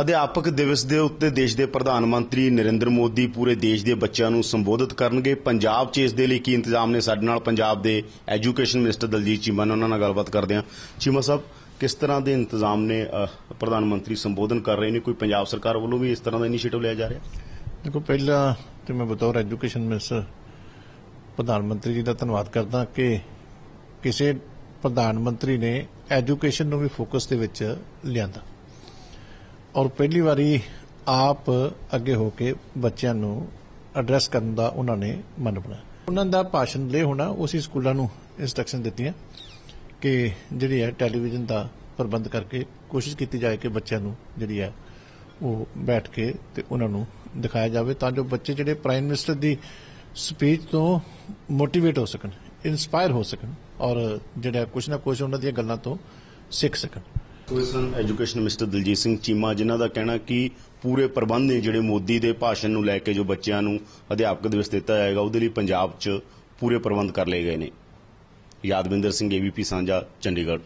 ਅਧਿਆਪਕ ਦਿਵਸ ਦੇ ਉੱਤੇ ਦੇਸ਼ ਦੇ ਪ੍ਰਧਾਨ ਮੰਤਰੀ ਨਰਿੰਦਰ ਮੋਦੀ ਪੂਰੇ ਦੇਸ਼ ਦੇ ਬੱਚਿਆਂ ਨੂੰ ਸੰਬੋਧਿਤ ਕਰਨਗੇ। ਪੰਜਾਬ 'ਚ ਇਸ ਦੇ ਲਈ ਕੀ ਇੰਤਜ਼ਾਮ ਨੇ? ਸਾਡੇ ਨਾਲ ਪੰਜਾਬ ਦੇ ਐਜੂਕੇਸ਼ਨ ਮਿਨਿਸਟਰ ਦਲਜੀਤ ਚੀਮਾ ਨੇ ਉਹਨਾਂ ਨਾਲ ਗੱਲਬਾਤ ਕਰਦੇ ਹਾਂ। ਚੀਮਾ ਸਾਹਿਬ, ਕਿਸ ਤਰ੍ਹਾਂ ਦੇ ਇੰਤਜ਼ਾਮ ਨੇ ਪ੍ਰਧਾਨ ਮੰਤਰੀ ਸੰਬੋਧਨ ਕਰ ਰਹੇ ਨੇ? ਕੋਈ ਪੰਜਾਬ ਸਰਕਾਰ ਵੱਲੋਂ ਵੀ ਇਸ ਤਰ੍ਹਾਂ ਦਾ ਇਨੀਸ਼ੀਏਟਿਵ ਲਿਆ ਜਾ ਰਿਹਾ? ਦੇਖੋ, ਪਹਿਲਾਂ ਤੇ ਮੈਂ ਬਤੌਰ ਐਜੂਕੇਸ਼ਨ ਮਿਨਿਸਟਰ, ਪ੍ਰਧਾਨ ਮੰਤਰੀ ਜੀ ਦਾ ਧੰਨਵਾਦ ਕਰਦਾ ਕਿ ਕਿਸੇ ਪ੍ਰਧਾਨ ਮੰਤਰੀ ਨੇ ਐਜੂਕੇਸ਼ਨ ਨੂੰ ਵੀ ਫੋਕਸ ਦੇ ਵਿੱਚ ਲਿਆਂਦਾ। ਔਰ ਪਹਿਲੀ ਵਾਰੀ ਆਪ ਅੱਗੇ ਹੋ ਕੇ ਬੱਚਿਆਂ ਨੂੰ ਐਡਰੈਸ ਕਰਨ ਦਾ ਉਹਨਾਂ ਨੇ ਮਨ ਬਣਾਇਆ। ਉਹਨਾਂ ਦਾ ਭਾਸ਼ਣ ਲੈ ਹੋਣਾ, ਉਸੇ ਸਕੂਲਾਂ ਨੂੰ ਇਨਸਟਰਕਸ਼ਨ ਦਿੱਤੀਆਂ ਕਿ ਜਿਹੜੀ ਹੈ ਟੈਲੀਵਿਜ਼ਨ ਦਾ ਪ੍ਰਬੰਧ ਕਰਕੇ ਕੋਸ਼ਿਸ਼ ਕੀਤੀ ਜਾਏ ਕਿ ਬੱਚਿਆਂ ਨੂੰ ਜਿਹੜੀ ਹੈ ਉਹ ਬੈਠ ਕੇ ਤੇ ਉਹਨਾਂ ਨੂੰ ਦਿਖਾਇਆ ਜਾਵੇ ਤਾਂ ਜੋ ਬੱਚੇ ਜਿਹੜੇ ਪ੍ਰਾਈਮ ਮਿਨਿਸਟਰ ਦੀ ਸਪੀਚ ਤੋਂ ਮੋਟੀਵੇਟ ਹੋ ਸਕਣ ਇਨਸਪਾਇਰ ਹੋ ਸਕਣ ਔਰ ਜਿਹੜਾ ਕੁਝ ਨਾ ਕੁਝ ਉਹਨਾਂ ਦੀਆਂ ਗੱਲਾਂ ਤੋਂ ਸਿੱਖ ਸਕਣ। ਸਨ। ਇਸ ਨੂੰ ਐਜੂਕੇਸ਼ਨ ਮਿਨਿਸਟਰ ਦਲਜੀਤ ਸਿੰਘ ਚੀਮਾ, ਜਿਨ੍ਹਾਂ ਦਾ ਕਹਿਣਾ ਕਿ ਪੂਰੇ ਪ੍ਰਬੰਧ ਨੇ ਜਿਹੜੇ ਮੋਦੀ ਦੇ ਭਾਸ਼ਣ ਨੂੰ ਲੈ ਕੇ ਜੋ ਬੱਚਿਆਂ ਨੂੰ ਅਧਿਆਪਕ ਦਿਵਸ ਦਿੱਤਾ ਜਾਏਗਾ, ਉਹਦੇ ਲਈ ਪੰਜਾਬ 'ਚ ਪੂਰੇ ਪ੍ਰਬੰਧ ਕਰ ਲਏ ਗਏ ਨੇ। ਯਾਦਵਿੰਦਰ ਸਿੰਘ ਏਬੀਪੀ ਸਾਂਝਾ, ਚੰਡੀਗੜ੍ਹ।